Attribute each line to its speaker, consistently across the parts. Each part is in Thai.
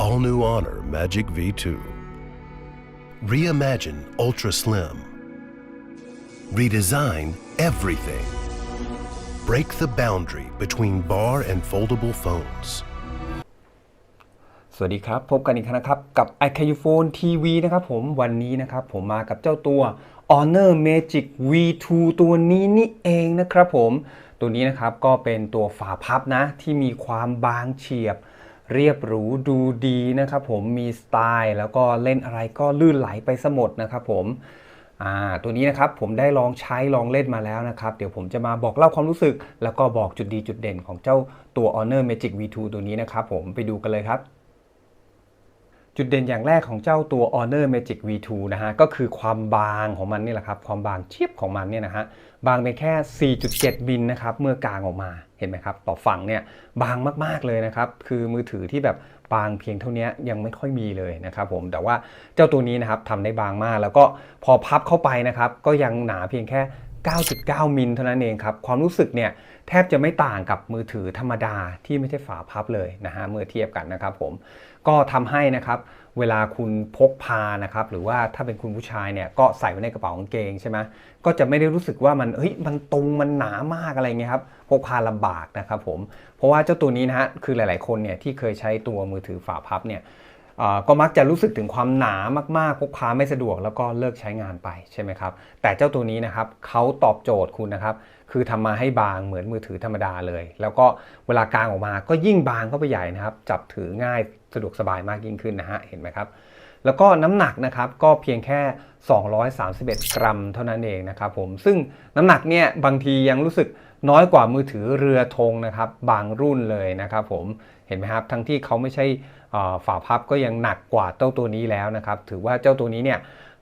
Speaker 1: all new Honor Magic V2. Reimagine Ultra Slim. Redesign everything. Break the boundary between bar and foldable phones.
Speaker 2: สวัสดีครับ พบกันอีกครั้งนะครับ กับ i c a u Phone TV นะครับผมวันนี้นะครับผมมากับเจ้าตัว Honor Magic V2 ตัวนี้นี่เองนะครับผม ตัวนี้นะครับก็เป็นตัวฝาพับนะ ที่มีความบางเฉียบ เรียบหรูดูดีนะครับผมมีสไตล์แล้วก็เล่นอะไรก็ลื่นไหลไปสมดนะครับผมตัวนี้นะครับผมได้ลองใช้ลองเล่นมาแล้วนะครับ เดี๋ยวผมจะมาบอกเล่าความรู้สึก แล้วก็บอกจุดดีจุดเด่นของเจ้าตัว Honor Magic V2 ตัวนี้นะครับผมไปดูกันเลยครับ จุดเด่นอย่างแรกของเจ้าตัว Honor Magic V2 นะฮะ ก็คือความบางของมันนี่แหละครับ ความบางเชียบของมันเนี่ยนะฮะ บางไปแค่ 4.7 มิลนะครับ เมื่อกลางออกมา เห็นไหมครับ ต่อฝั่งเนี่ยบางมาก ๆ เลยนะครับ คือมือถือที่แบบบางเพียงเท่านี้ยังไม่ค่อยมีเลยนะครับผม แต่ว่าเจ้าตัวนี้นะครับทำได้บางมาก แล้วก็พอพับเข้าไปนะครับ ก็ยังหนาเพียงแค่ 9.9 มิลเท่านั้นเองครับ ความรู้สึกเนี่ยแทบจะไม่ต่างกับมือถือธรรมดาที่ไม่ใช่ฝาพับเลยนะฮะ เมื่อเทียบกันนะครับผม ก็ทำให้นะครับเวลาคุณพกพานะครับหรือว่าถ้าเป็นคุณผู้ชายเนี่ยก็ใส่ไว้ในกระเป๋ากางเกงใช่ไหมก็จะไม่ได้รู้สึกว่ามันเฮ้ยมันตรงมันหนามากอะไรเงี้ยครับพกพาลำบากนะครับผมเพราะว่าเจ้าตัวนี้นะฮะคือหลาย ๆคนเนี่ยที่เคยใช้ตัวมือถือฝาพับเนี่ย ก็มักจะรู้สึกถึงความหนามากๆพกพาไม่สะดวกแล้วก็เลิกใช้งานไปใช่ไหมครับ แต่เจ้าตัวนี้นะครับเขาตอบโจทย์คุณนะครับ คือทำมาให้บางเหมือนมือถือธรรมดาเลย แล้วก็เวลากางออกมาก็ยิ่งบางเข้าไปใหญ่นะครับ จับถือง่ายสะดวกสบายมากยิ่งขึ้นนะฮะเห็นไหมครับแล้วก็น้ำหนักนะครับก็เพียงแค่ 231 กรัมเท่านั้นเองนะครับผมซึ่งน้ำหนักเนี่ยบางทียังรู้สึกน้อยกว่ามือถือเรือธงนะครับบางรุ่นเลยนะครับผมเห็นไหมครับทั้งที่เขาไม่ใช่ ฝาพับก็ยังหนักกว่าเจ้าตัวนี้แล้วนะครับ ถือว่าเจ้าตัวนี้เนี่ย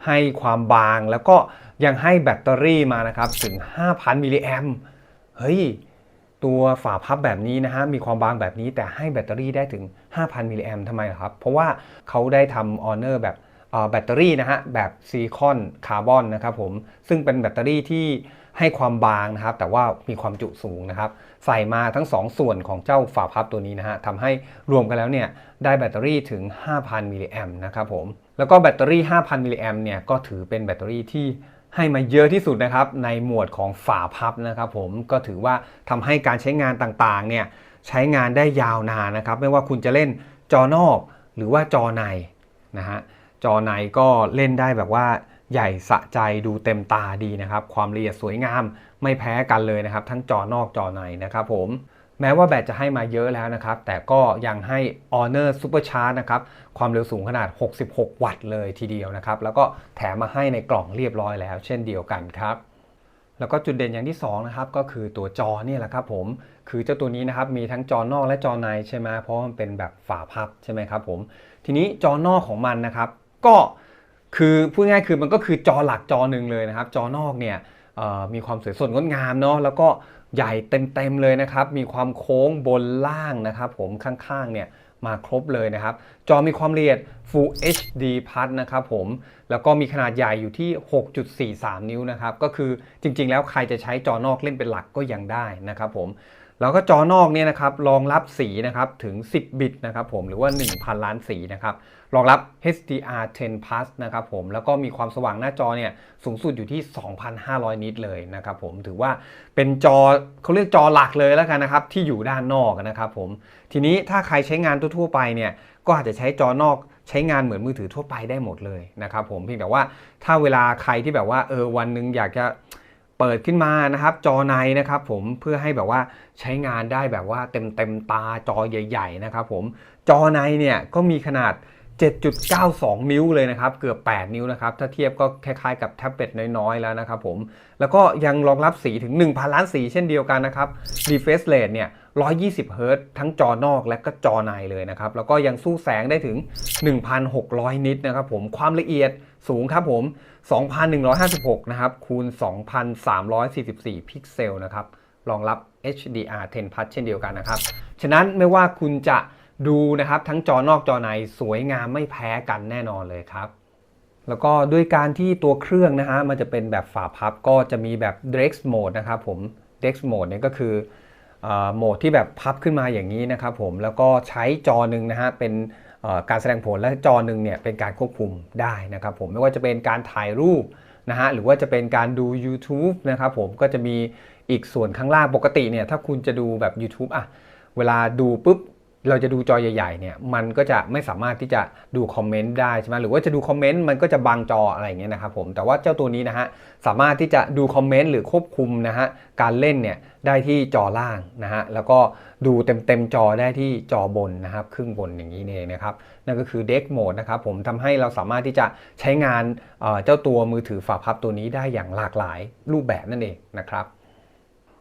Speaker 2: ให้ความบางแล้วก็ยังให้แบตเตอรี่มานะครับถึง 5,000 มิลลิแอมเฮ้ยตัวฝาพับแบบนี้นะฮะมีความบางแบบนี้แต่ให้แบตเตอรี่ได้ถึง 5,000 มิลลิแอมทำไมครับ เพราะว่าเขาได้ทำออเนอร์แบบแบตเตอรี่นะฮะแบบซิลิคอนคาร์บอนนะครับผมซึ่งเป็นแบตเตอรี่ที่ ให้ความบางนะครับ แต่ว่ามีความจุสูงนะครับ ใส่มาทั้ง 2 ส่วนของเจ้าฝาพับตัวนี้นะฮะทำให้รวมกันแล้วเนี่ยได้แบตเตอรี่ถึง 5,000 มิลลิแอมนะครับผมแล้วก็แบตเตอรี่ 5,000 มิลลิแอมเนี่ยก็ถือเป็นแบตเตอรี่ที่ให้มาเยอะที่สุดนะครับในหมวดของฝาพับนะครับผมก็ถือว่าทำให้การใช้งานต่างๆเนี่ยใช้งานได้ยาวนานนะครับ ไม่ว่าคุณจะเล่นจอนอกหรือว่าจอในนะฮะจอในก็เล่นได้แบบว่า ใหญ่สะใจดูเต็มตาดีนะครับ ความละเอียดสวยงามไม่แพ้กันเลยนะครับ ทั้งจอนอกจอในนะครับผมแม้ว่าแบตจะให้มาเยอะแล้วนะครับ แต่ก็ยังให้ Honor Supercharge นะครับ ความเร็วสูงขนาด 66 วัตต์เลยทีเดียวนะครับ แล้วก็แถมมาให้ในกล่องเรียบร้อยแล้ว เช่นเดียวกันครับ แล้วก็จุดเด่นอย่างที่2นะครับ ก็คือตัวจอเนี่ยแหละครับผม คือเจ้าตัวนี้นะครับ มีทั้งจอนอกและจอในใช่ไหมเพราะมันเป็นแบบฝาพับใช่ไหมครับผม ทีนี้จอนอกของมันนะครับ ก็ คือพูดง่ายคือมันก็คือจอหลักจอหนึ่งเลยนะครับ จอนอกเนี่ยมีความสวยสดงดงามเนาะแล้วก็ใหญ่เต็มๆเลยนะครับ มีความโค้งบนล่างนะครับผมข้างๆเนี่ยมาครบเลยนะครับ จอมีความละเอียด Full HD Plus นะครับผม แล้วก็มีขนาดใหญ่อยู่ที่ 6.43 นิ้วนะครับ ก็คือจริงๆ แล้วใครจะใช้จอนอกเล่นเป็นหลักก็ยังได้นะครับผม แล้วก็จอนอกเนี่ยนะครับรองรับสีนะครับถึง 10 บิตนะครับผม หรือว่า 1,000 ล้านสีนะครับ รองรับ HDR10 Plus นะครับผมแล้วก็มีความสว่างหน้าจอเนี่ยสูงสุดอยู่ที่ 2,500 นิตเลยนะครับผมถือว่าเป็นจอเขาเรียกจอหลักเลยแล้วกันนะครับ ที่อยู่ด้านนอกนะครับผมทีนี้ถ้าใครใช้งานทั่วๆไปเนี่ยก็อาจจะใช้จอนอกใช้งานเหมือนมือถือทั่วไปได้หมดเลยนะครับผมเพียงแต่ว่าถ้าเวลาใครที่แบบว่าเออวันหนึ่งอยากจะเปิดขึ้นมานะครับ จอในนะครับผมเพื่อให้แบบว่าใช้งานได้แบบว่าเต็มเต็มตาจอใหญ่ ๆ นะครับผมจอในเนี่ยก็มีขนาด 7.92 นิ้วเลยนะครับ เกือบ 8 นิ้วนะครับ ถ้าเทียบก็คล้ายๆกับแท็บเล็ตน้อยๆ แล้วนะครับผม แล้วก็ยังรองรับสีถึง 1,000 ล้านสีเช่นเดียวกันนะครับ refresh rate เนี่ย 120เฮิรตทั้งจอนอกและก็จอในเลยนะครับ แล้วก็ยังสู้แสงได้ถึง 1,600 นิตนะครับผม ความละเอียดสูงครับผม 2,156 นะครับ คูณ 2,344 พิกเซลนะครับ รองรับ HDR10 Plus เช่นเดียวกันนะครับ ฉะนั้นไม่ว่าคุณจะ ดูนะครับทั้งจอนอกจอในสวยงามไม่แพ้กันแน่นอนเลยครับ แล้วก็ด้วยการที่ตัวเครื่องนะฮะมันจะเป็นแบบฝาพับก็จะมีแบบ Dex Mode นะครับผม Dex Mode เนี่ยก็คืออ่อโหมดที่แบบพับขึ้นมาอย่างนี้นะครับผมแล้วก็ใช้จอหนึ่งนะฮะเป็นอ่อการแสดงผลและจอหนึ่งเนี่ยเป็นการควบคุมได้นะครับผมไม่ว่าจะเป็นการถ่ายรูปนะฮะหรือว่าจะเป็นการดู YouTube นะครับผมก็จะมีอีกส่วนข้างล่างปกติเนี่ยถ้าคุณจะดูแบบ YouTube อะเวลาดูปุ๊บ เราจะดูจอใหญ่ๆเนี่ยมันก็จะไม่สามารถที่จะดูคอมเมนต์ได้ใช่ไหมหรือว่าจะดูคอมเมนต์มันก็จะบังจออะไรอย่างเงี้ยนะครับผมแต่ว่าเจ้าตัวนี้นะฮะสามารถที่จะดูคอมเมนต์หรือควบคุมนะฮะการเล่นเนี่ยได้ที่จอล่างนะฮะแล้วก็ดูเต็มๆจอได้ที่จอบนนะครับครึ่งบนอย่างนี้เองนะครับนั่นก็คือ Deck Mode นะครับผมทำให้เราสามารถที่จะใช้งานเจ้าตัวมือถือฝาพับตัวนี้ได้อย่างหลากหลายรูปแบบนั่นเองนะครับ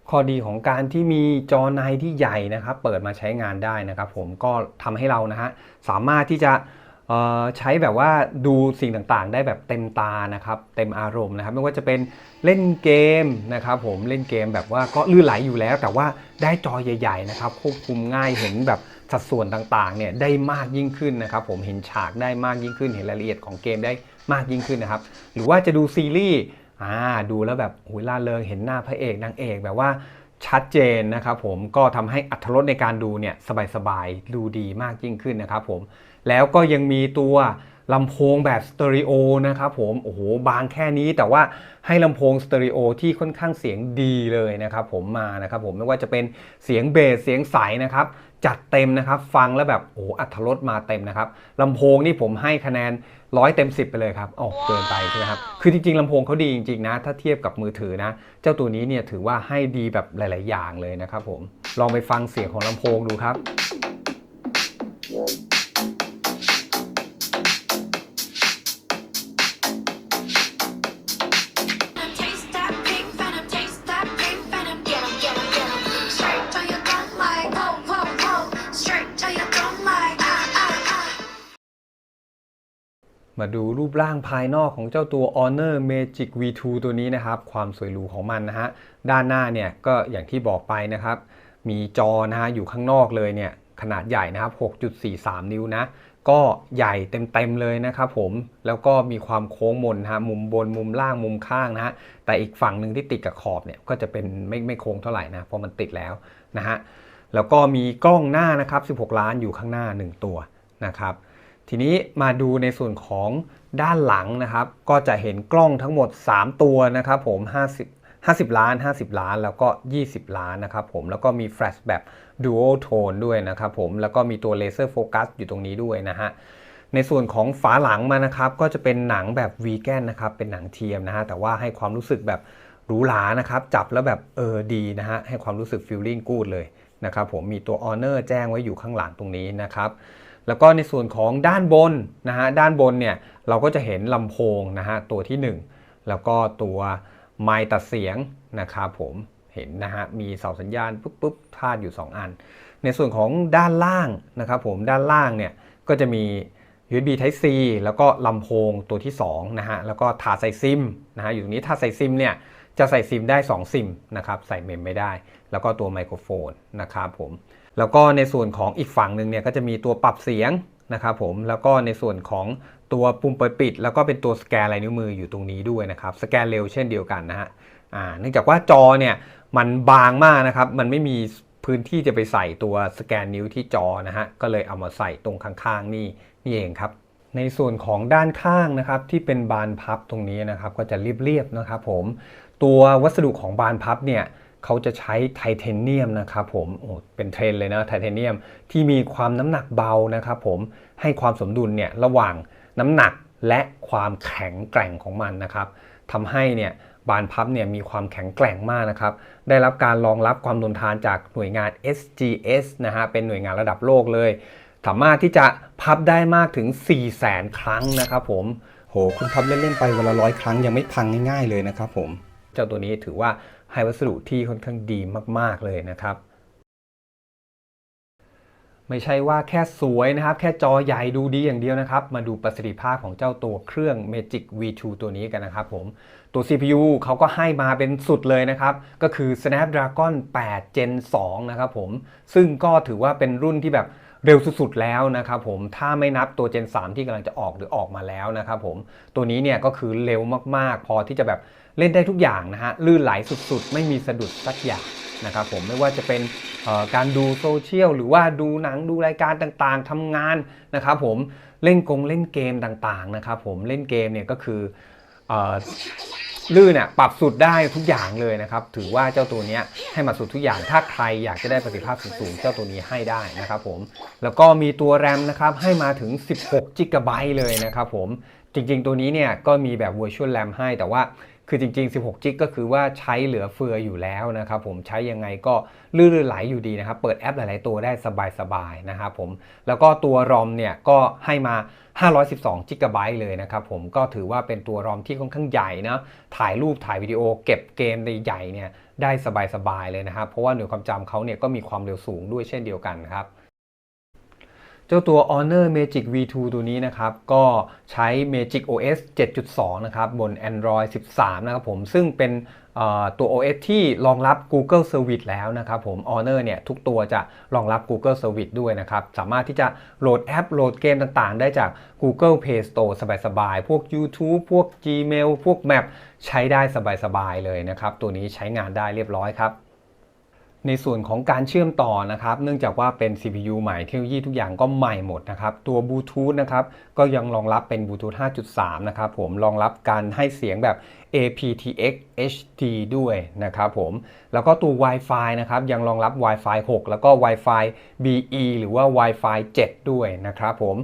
Speaker 2: ข้อดีของการที่มีจอในที่ใหญ่นะครับ เปิดมาใช้งานได้นะครับ ผมก็ทำให้เรานะฮะสามารถที่จะใช้แบบว่าดูสิ่งต่างๆ ได้แบบเต็มตานะครับเต็มอารมณ์นะครับ ไม่ว่าจะเป็นเล่นเกมนะครับผมเล่นเกมแบบว่าก็ลื่นไหลอยู่แล้ว แต่ว่าได้จอใหญ่ ๆ นะครับ ควบคุมง่ายเห็นแบบสัดส่วนต่างๆเนี่ยได้มากยิ่งขึ้นนะครับ ผมเห็นฉากได้มากยิ่งขึ้น เห็นรายละเอียดของเกมได้มากยิ่งขึ้นนะครับ หรือว่าจะดูซีรีส์ อ่าดูแล้วแบบหุยล่าเริงเห็นหน้าพระเอกนางเอกแบบว่าชัดเจนนะครับผมก็ทำให้อัตรถรสในการดูเนี่ยสบายๆดูดีมากยิ่งขึ้นนะครับผมแล้วก็ยังมีตัว ลำโพงแบบสเตอริโอนะครับผมโอ้โหบางแค่นี้แต่ว่าให้ลำโพงสเตอริโอที่ค่อนข้างเสียงดีเลยนะครับผมมานะครับผมไม่ว่าจะเป็นเสียงเบสเสียงใสนะครับจัดเต็มนะครับฟังแล้วแบบโอ้โหอัตรถรสมาเต็มนะครับลำโพงนี่ผมให้คะแนนร้อยเต็ม 10 ไปเลยครับโอ้เกินไปใช่ไหมครับคือจริงๆลำโพงเขาดีจริงๆนะ ถ้าเทียบกับมือถือนะ เจ้าตัวนี้เนี่ยถือว่าให้ดีแบบหลาย ๆ อย่างเลยนะครับผมลองไปฟังเสียงของลำโพงดูครับ มาดูรูปร่างภายนอกของเจ้าตัว Honor Magic V2 ตัวนี้นะครับ ความสวยหรูของมันนะฮะ ด้านหน้าเนี่ยก็อย่างที่บอกไปนะครับ มีจอนะฮะอยู่ข้างนอกเลยเนี่ย ขนาดใหญ่นะครับ 6.43 นิ้วนะ ก็ใหญ่เต็มๆเลยนะครับผม แล้วก็มีความโค้งมนนะฮะ มุมบนมุมล่างมุมข้างนะฮะ แต่อีกฝั่งหนึ่งที่ติดกับขอบเนี่ยก็จะเป็นไม่ไม่โค้งเท่าไหร่นะ เพราะมันติดแล้วนะฮะ แล้วก็มีกล้องหน้านะครับ 16 ล้านอยู่ข้างหน้า 1 ตัวนะครับ ทีนี้มาดูในส่วนของด้านหลังนะครับ ก็จะเห็นกล้องทั้งหมด 3 ตัวนะครับผม 50 50 ล้าน 50 ล้าน แล้วก็ 20 ล้านนะครับผม แล้วก็มีแฟลชแบบ Dual Tone ด้วยนะครับผม แล้วก็มีตัวเลเซอร์โฟกัสอยู่ตรงนี้ด้วยนะฮะ ในส่วนของฝาหลังมานะครับ ก็จะเป็นหนังแบบวีแกนนะครับ เป็นหนังเทียมนะฮะ แต่ว่าให้ความรู้สึกแบบหรูหรานะครับ จับแล้วแบบเออดีนะฮะ ให้ความรู้สึกฟีลลิ่งกูดเลยนะครับผม มีตัว Honor แจ้งไว้อยู่ข้างหลังตรงนี้นะครับ แล้วก็ในส่วนของด้านบนนะฮะด้านบนเนี่ยเราก็จะเห็นลำโพงนะฮะตัวที่ 1 แล้วก็ตัวไมค์ตัดเสียงนะครับผมเห็นนะฮะมีเสาสัญญาณปุ๊บปุ๊บพาดอยู่ 2 อัน ในส่วนของด้านล่างนะครับผมด้านล่างเนี่ยก็จะมี USB Type C แล้วก็ลำโพงตัวที่2นะฮะแล้วก็ถาดใส่ซิมนะฮะอยู่ตรงนี้ถาดใส่ซิมเนี่ยจะใส่ซิมได้2ซิมนะครับใส่เมมไม่ได้ แล้วก็ตัวไมโครโฟนนะครับผม แล้วก็ในส่วนของอีกฝั่งหนึ่งเนี่ยก็จะมีตัวปรับเสียงนะครับผมแล้วก็ในส่วนของตัวปุ่มเปิดปิด แล้วก็เป็นตัวสแกนลายนิ้วมืออยู่ตรงนี้ด้วยนะครับสแกนเร็วเช่นเดียวกันนะฮะเนื่องจากว่าจอเนี่ยมันบางมากนะครับมันไม่มีพื้นที่จะไปใส่ตัวสแกนนิ้วที่จอนะฮะก็เลยเอามาใส่ตรงข้างๆนี่นี่เองครับในส่วนของด้านข้างนะครับที่เป็นบานพับตรงนี้นะครับก็จะเรียบๆนะครับผมตัววัสดุของบานพับเนี่ย เขาจะใช้ไทเทเนียมนะครับผมโอ้เป็นเทรนด์เลยนะไทเทเนียมที่มีความน้ำหนักเบานะครับผมให้ความสมดุลเนี่ยระหว่างน้ำหนักและความแข็งแกร่งของมันนะครับทำให้เนี่ยบานพับเนี่ยมีความแข็งแกร่งมากนะครับ ได้รับการรองรับความทนทานจากหน่วยงาน SGS นะฮะ เป็นหน่วยงานระดับโลกเลย สามารถที่จะพับได้มากถึง 4 0 0แสนครั้งนะครับผม โห คุณพับเล่น ๆ ไปวันละร้อยครั้งยังไม่พังง่าย ๆ เลยนะครับผม เจ้าตัวนี้ถือว่า ให้วัสดุที่ค่อนข้างดีมาก ๆ เลยนะครับ ไม่ใช่ว่าแค่สวยนะครับ แค่จอใหญ่ดูดีอย่างเดียวนะครับ มาดูประสิทธิภาพของเจ้าตัวเครื่อง Magic V2 ตัวนี้กันนะครับผมตัว CPU เขาก็ให้มาเป็นสุดเลยนะครับ ก็คือ Snapdragon 8 Gen 2 นะครับผม ซึ่งก็ถือว่าเป็นรุ่นที่แบบเร็วสุดๆแล้วนะครับผม ถ้าไม่นับตัว Gen 3 ที่กำลังจะออกหรือออกมาแล้วนะครับผม ตัวนี้เนี่ยก็คือเร็วมากๆ พอที่จะแบบ เล่นได้ทุกอย่างนะฮะลื่นไหลสุดๆ ไม่มีสะดุดสักอย่างนะครับผมไม่ว่าจะเป็นการดูโซเชียลหรือว่าดูหนังดูรายการต่างๆทำงานนะครับผมเล่นกงเล่นเกมต่างๆนะครับผมเล่นเกมเนี่ยก็คืออลื่นเนี่ยปรับสุดได้ทุกอย่างเลยนะครับ ถือว่าเจ้าตัวเนี้ยให้มาสุดทุกอย่าง ถ้าใครอยากจะได้ประสิทธิภาพสูงๆ เจ้าตัวนี้ให้ได้นะครับผม แล้วก็มีตัวแรมนะครับให้มาถึง 16 g b เลยนะครับผม จริงๆ ตัวนี้เนี่ยก็มีแบบ Virtual RAM ให้แต่ว่า คือจริง ๆ 16 g ก็คือว่าใช้เหลือเฟืออยู่แล้วนะครับผมใช้ยังไงก็ลื่นไหลอยู่ดีนะครับ เปิดแอปหลาย ๆ ตัวได้สบายๆนะครับผมแล้วก็ตัว ROM เนี่ยก็ให้มา512 g b เลยนะครับผมก็ถือว่าเป็นตัว ROM ที่ค่อนข้างใหญ่นะถ่ายรูปถ่ายวิดีโอเก็บเกมใหญ่ๆเนี่ยได้สบายๆเลยนะครับ เพราะว่าหน่วยความจำเขาเนี่ยก็มีความเร็วสูงด้วยเช่นเดียวกันครับ เจ้าตัว Honor Magic V2 ตัวนี้นะครับ ก็ใช้ Magic OS 7.2 นะครับ บน Android 13 นะครับผม ซึ่งเป็นตัว OS ที่รองรับ Google Service แล้วนะครับผม Honor เนี่ยทุกตัวจะรองรับ Google Service ด้วยนะครับ สามารถที่จะโหลดแอปโหลดเกมต่างๆ ได้จาก Google Play Store สบายๆ พวก YouTube พวก Gmail พวก Map ใช้ได้สบายๆ เลยนะครับ ตัวนี้ใช้งานได้เรียบร้อยครับ ในส่วนของการเชื่อมต่อนะครับ เนื่องจากว่าเป็น CPU ใหม่เทคโนโลยีทุกอย่างก็ใหม่หมดนะครับ ตัวบลูทูธนะครับก็ยังรองรับเป็นบลูทูธ5.3 นะครับผมรองรับการให้เสียงแบบ aptX HD ด้วยนะครับผม แล้วก็ตัว Wi-Fi นะครับยังรองรับ Wi-Fi 6 แล้วก็ Wi-Fi BE หรือว่า Wi-Fi 7 ด้วยนะครับผม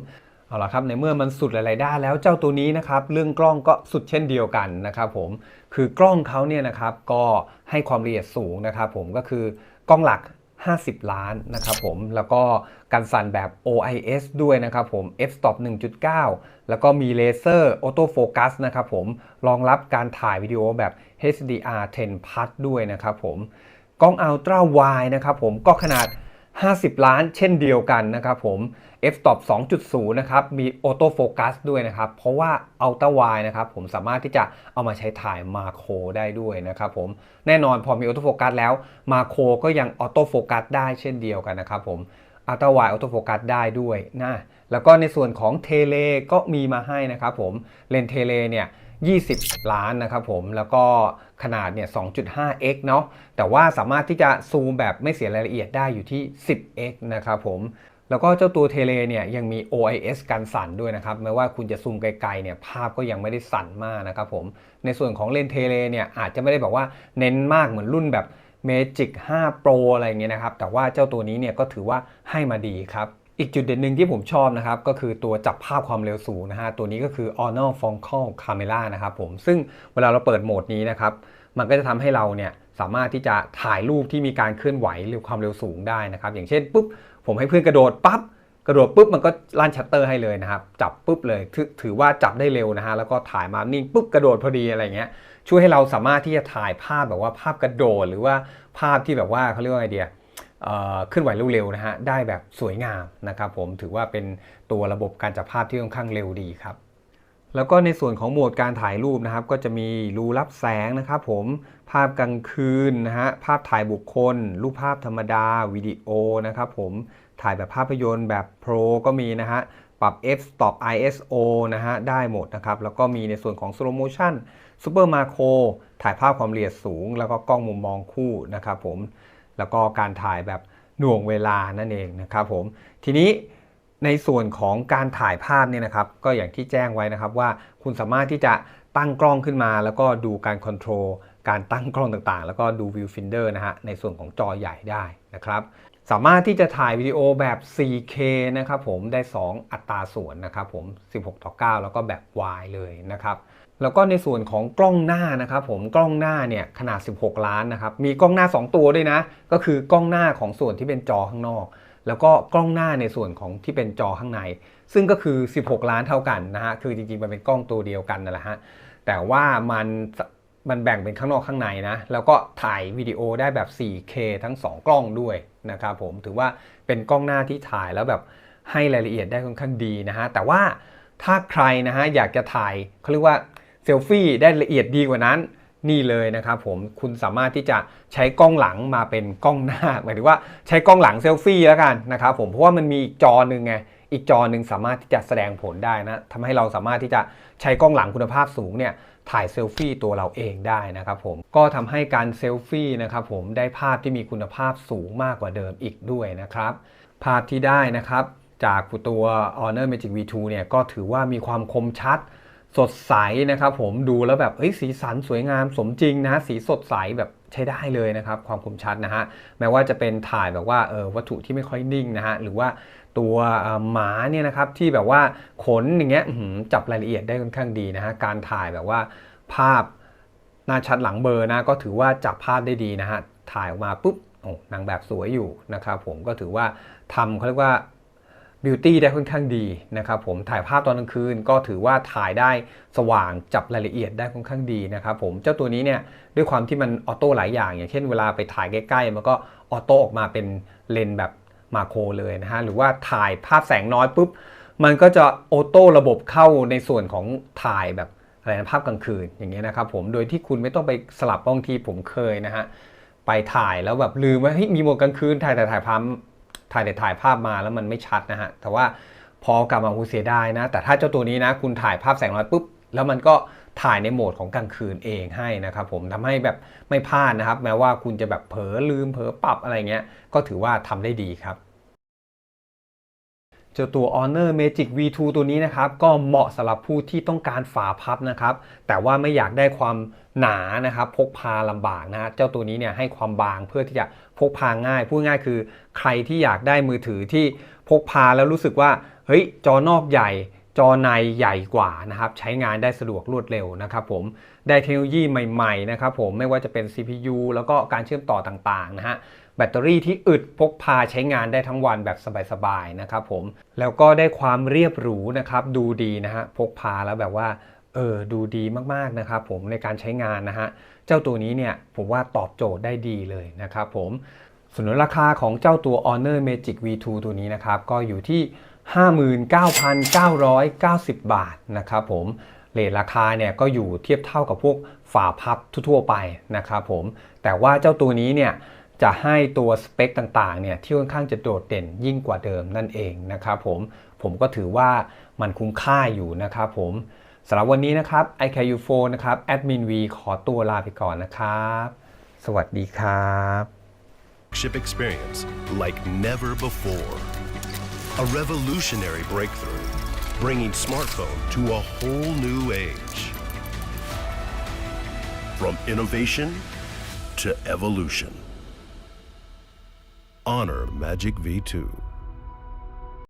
Speaker 2: เอาละครับในเมื่อมันสุดหลายๆด้านแล้วเจ้าตัวนี้นะครับเรื่องกล้องก็สุดเช่นเดียวกันนะครับผมคือกล้องเขาเนี่ยนะครับก็ให้ความละเอียดสูงนะครับผมก็คือ กล้องหลัก 50 ล้านนะครับผม แล้วก็การสั่นแบบ OIS ด้วยนะครับผม f-stop 1.9 แล้วก็มีเลเซอร์ออโต้โฟกัสนะครับผม รองรับการถ่ายวิดีโอแบบ HDR 10 plus ด้วยนะครับผม กล้อง Ultra Wide นะครับผม ก็ขนาด 50 ล้านเช่นเดียวกันนะครับผม f-stop 2.0 นะครับ มีออโต้โฟกัสด้วยนะครับ เพราะว่า ultra wide นะครับ ผมสามารถที่จะเอามาใช้ถ่ายมาโครได้ด้วยนะครับผม แน่นอนพอมีออโต้โฟกัสแล้วมาโครก็ยังออโต้โฟกัสได้เช่นเดียวกันนะครับผม ultra wide ออโต้โฟกัสได้ด้วยนะ แล้วก็ในส่วนของเทเลก็มีมาให้นะครับผม เลนเทเลเนี่ย 20 ล้านนะครับผมแล้วก็ขนาดเนี่ย 2.5x เนาะแต่ว่าสามารถที่จะซูมแบบไม่เสียรายละเอียดได้อยู่ที่ 10x นะครับผมแล้วก็เจ้าตัวเทเลเนี่ยยังมี OIS กันสั่นด้วยนะครับแม้ว่าคุณจะซูมไกลๆเนี่ยภาพก็ยังไม่ได้สั่นมากนะครับผมในส่วนของเลนเทเลเนี่ยอาจจะไม่ได้แบบว่าเน้นมากเหมือนรุ่นแบบ Magic 5 Pro อะไรเงี้ยนะครับแต่ว่าเจ้าตัวนี้เนี่ยก็ถือว่าให้มาดีครับ อีกจุดเด่นหนึ่งที่ผมชอบนะครับ ก็คือตัวจับภาพความเร็วสูงนะฮะ ตัวนี้ก็คือ Honor Focal Camera นะครับผมซึ่งเวลาเราเปิดโหมดนี้นะครับ มันก็จะทำให้เราเนี่ยสามารถที่จะถ่ายรูปที่มีการเคลื่อนไหวหรือความเร็วสูงได้นะครับ อย่างเช่นปุ๊บผมให้เพื่อนกระโดดปั๊บกระโดดปุ๊บมันก็ลั่นชัตเตอร์ให้เลยนะครับ จับปุ๊บเลยถือถือว่าจับได้เร็วนะฮะแล้วก็ถ่ายมานิ่งปุ๊บกระโดดพอดีอะไรเงี้ยช่วยให้เราสามารถที่จะถ่ายภาพแบบว่าภาพกระโดดหรือว่าภาพที่แบบว่าเขาเรียกว่าไงเดีย เอ่อเคลื่อนไหวเร็วๆนะฮะได้แบบสวยงามนะครับผมถือว่าเป็นตัวระบบการจับภาพที่ค่อนข้างเร็วดีครับแล้วก็ในส่วนของโหมดการถ่ายรูปนะครับ ก็จะมีรูรับแสงนะครับผมภาพกลางคืนนะฮะภาพถ่ายบุคคล รูปภาพธรรมดาวิดีโอนะครับผมถ่ายแบบภาพยนตร์แบบโปรก็มีนะฮะปรับ f stop ISO นะฮะได้หมดนะครับ แล้วก็มีในส่วนของ slow motion super macro ถ่ายภาพความละเอียดสูง แล้วก็กล้องมุมมองคู่นะครับผม แล้วก็การถ่ายแบบหน่วงเวลานั่นเองนะครับผมทีนี้ในส่วนของการถ่ายภาพเนี่ยนะครับ ก็อย่างที่แจ้งไว้นะครับว่าคุณสามารถที่จะตั้งกล้องขึ้นมา แล้วก็ดูการคอนโทรลการตั้งกล้องต่างๆ แล้วก็ดูวิวฟินเดอร์นะฮะในส่วนของจอใหญ่ได้นะครับสามารถที่จะถ่ายวิดีโอแบบ 4K นะครับผมได้ 2 อัตราส่วนนะครับผม 16 ต่อ 9 แล้วก็แบบ Y เลยนะครับ แล้วก็ในส่วนของกล้องหน้านะครับผมกล้องหน้าเนี่ยขนาด 16 ล้านนะครับมีกล้องหน้า 2 ตัวด้วยนะ ก็คือกล้องหน้าของส่วนที่เป็นจอข้างนอก แล้วก็กล้องหน้าในส่วนของที่เป็นจอข้างใน ซึ่งก็คือ 16 ล้านเท่ากันนะฮะคือจริงๆมันเป็นกล้องตัวเดียวกันนั่นแหละฮะแต่ว่ามันมันแบ่งเป็นข้างนอกข้างในนะ แล้วก็ถ่ายวิดีโอได้แบบ 4K ทั้ง 2 กล้องด้วยนะครับผมถือว่าเป็นกล้องหน้าที่ถ่ายแล้วแบบให้รายละเอียดได้ค่อนข้างดีนะฮะแต่ว่าถ้าใครนะฮะอยากจะถ่ายเขาเรียกว่า เซลฟี่ได้ละเอียดดีกว่านั้นนี่เลยนะครับผมคุณสามารถที่จะใช้กล้องหลังมาเป็นกล้องหน้าหมายถึงว่าใช้กล้องหลังเซลฟี่แล้วกันนะครับผมเพราะว่ามันมีอีกจอหนึ่งไงอีกจอหนึ่งสามารถที่จะแสดงผลได้นะทำให้เราสามารถที่จะใช้กล้องหลังคุณภาพสูงเนี่ยถ่ายเซลฟี่ตัวเราเองได้นะครับผมก็ทำให้การเซลฟี่นะครับผมได้ภาพที่มีคุณภาพสูงมากกว่าเดิมอีกด้วยนะครับภาพที่ได้นะครับจากตัว Honor Magic V2 เนี่ยก็ถือว่ามีความคมชัด สดใสนะครับผมดูแล้วแบบเอ้ยสีสันสวยงามสมจริงนะสีสดใสแบบใช้ได้เลยนะครับความคมชัดนะฮะแม้ว่าจะเป็นถ่ายแบบว่าเออวัตถุที่ไม่ค่อยนิ่งนะฮะหรือว่าตัวหมาเนี่ยนะครับที่แบบว่าขนอย่างเงี้ยจับรายละเอียดได้ค่อนข้างดีนะฮะการถ่ายแบบว่าภาพหน้าชัดหลังเบอร์นะก็ถือว่าจับภาพได้ดีนะฮะถ่ายออกมาปุ๊บโอ้นางแบบสวยอยู่นะครับผมก็ถือว่าทำเขาเรียกว่า บิวตี้ได้ค่อนข้างดีนะครับผมถ่ายภาพตอนกลางคืนก็ถือว่าถ่ายได้สว่างจับรายละเอียดได้ค่อนข้างดีนะครับผมเจ้าตัวนี้เนี่ยด้วยความที่มันออโต้หลายอย่าง อย่างเช่นเวลาไปถ่ายใกล้ๆมันก็ออโต้ออกมาเป็นเลนแบบมาโครเลยนะฮะหรือว่าถ่ายภาพแสงน้อยปุ๊บมันก็จะออโต้ระบบเข้าในส่วนของถ่ายแบบอะไรนะภาพกลางคืนอย่างเงี้ยนะครับผมโดยที่คุณไม่ต้องไปสลับบางทีผมเคยนะฮะไปถ่ายแล้วแบบลืมว่าเฮ้ยมีโหมดกลางคืนถ่ายแต่ถ่ายภาพ ถ่ายแต่ถ่ายภาพมาแล้วมันไม่ชัดนะฮะ แต่ว่าพอกลับมาคุณเสียดายนะ แต่ถ้าเจ้าตัวนี้นะ คุณถ่ายภาพแสงน้อยปุ๊บ แล้วมันก็ถ่ายในโหมดของกลางคืนเองให้นะครับผมทำให้แบบไม่พลาดนะครับ แม้ว่าคุณจะแบบเผลอลืมเผลอปรับอะไรเงี้ย ก็ถือว่าทำได้ดีครับเจ้าตัว Honor Magic V2 ตัวนี้นะครับ ก็เหมาะสำหรับผู้ที่ต้องการฝาพับนะครับ แต่ว่าไม่อยากได้ความหนานะครับ พกพาลำบากนะเจ้าตัวนี้เนี่ยให้ความบางเพื่อที่จะ พกพาง่าย พูดง่ายคือใครที่อยากได้มือถือที่พกพาแล้วรู้สึกว่าเฮ้ยจอนอกใหญ่ จอในใหญ่กว่านะครับใช้งานได้สะดวกรวดเร็วนะครับผมได้เทคโนโลยีใหม่ๆนะครับผมไม่ว่าจะเป็น CPU แล้วก็การเชื่อมต่อต่างๆนะฮะแบตเตอรี่ที่อึดพกพาใช้งานได้ทั้งวันแบบสบายๆนะครับผมแล้วก็ได้ความเรียบหรูนะครับดูดีนะฮะพกพาแล้วแบบว่าเออดูดีมากๆนะครับผมในการใช้งานนะฮะ เจ้าตัวนี้เนี่ยผมว่าตอบโจทย์ได้ดีเลยนะครับผมส่วนราคาของเจ้าตัว Honor Magic V2 ตัวนี้นะครับ ก็อยู่ที่ 59,990 บาทนะครับผมเรทราคาเนี่ยก็อยู่เทียบเท่ากับพวกฝาพับทั่วๆไปนะครับผมแต่ว่าเจ้าตัวนี้เนี่ยจะให้ตัวสเปคต่างๆเนี่ยที่ค่อนข้างจะโดดเด่นยิ่งกว่าเดิมนั่นเองนะครับผมผมก็ถือว่ามันคุ้มค่าอยู่นะครับผม สำหรับวันนี้นะครับ i c a r u f o นะครับแอดมิน V ขอตัวลาไปก่อนนะครับ สวัสดีครับ
Speaker 1: Ship experience like never before. A revolutionary breakthrough, bringing smartphone to a whole new age. From innovation to evolution. Honor Magic V2.